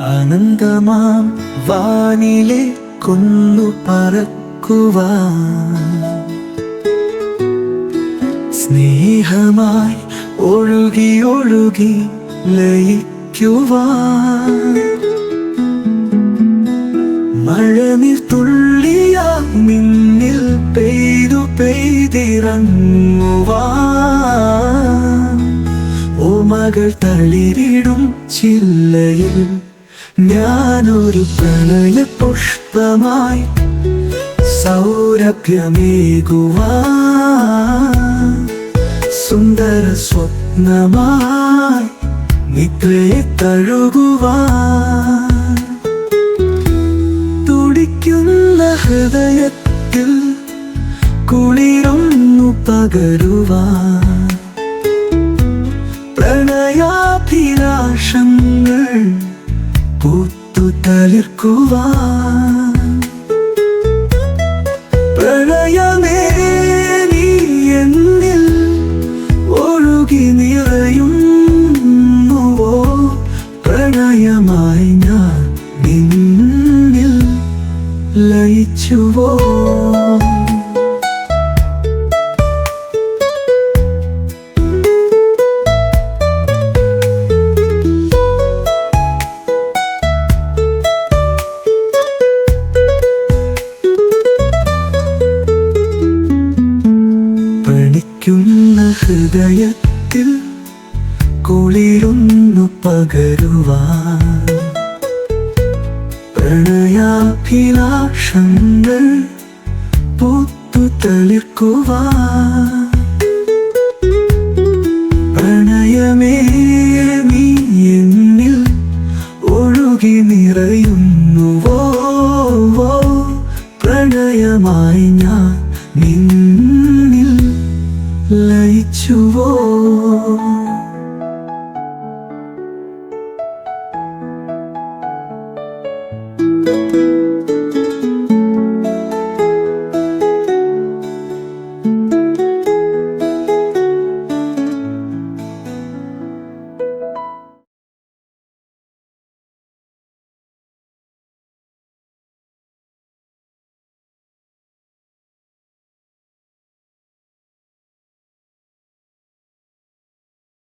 അനന്തമാം വാനിലെ കൊന്നു പറക്കുവാൻ. സ്നേഹമായി ഒഴുകി ഒഴുകി ലയിക്കുവാൻ. മഴനിൽ തുള്ളിയ മിന്നിൽ പെയ്തു പെയ്തിറങ്ങുവാൻ. ഓ മകൾ തളിരിടും ചില്ലയിൽ ഞാനൊരു പ്രണയ പുഷ്പമായി സൗരഭ്യമേകുവാ സുന്ദര സ്വപ്നമായി നിദ്രയെ തഴുകുവാ തുടിക്കുന്ന ഹൃദയത്തിൽ കുളിരൊന്നു പകരുവാൻ തളിർക്കുവാൻ പ്രണയമേ നീ എന്നിൽ ഒഴുകി നിറയുന്നുവോ? പ്രണയമായി ഞാൻ നിന്നിൽ ലയിച്ചുവോ? പണിക്കുന്ന ഹൃദയത്തിൽ കുളിരുന്നു പകരുവാൻ. പ്രണയാഭിലാഷങ്ങൾ പൂത്തു തളിർക്കുവാൻ ലയിച്ചുവോ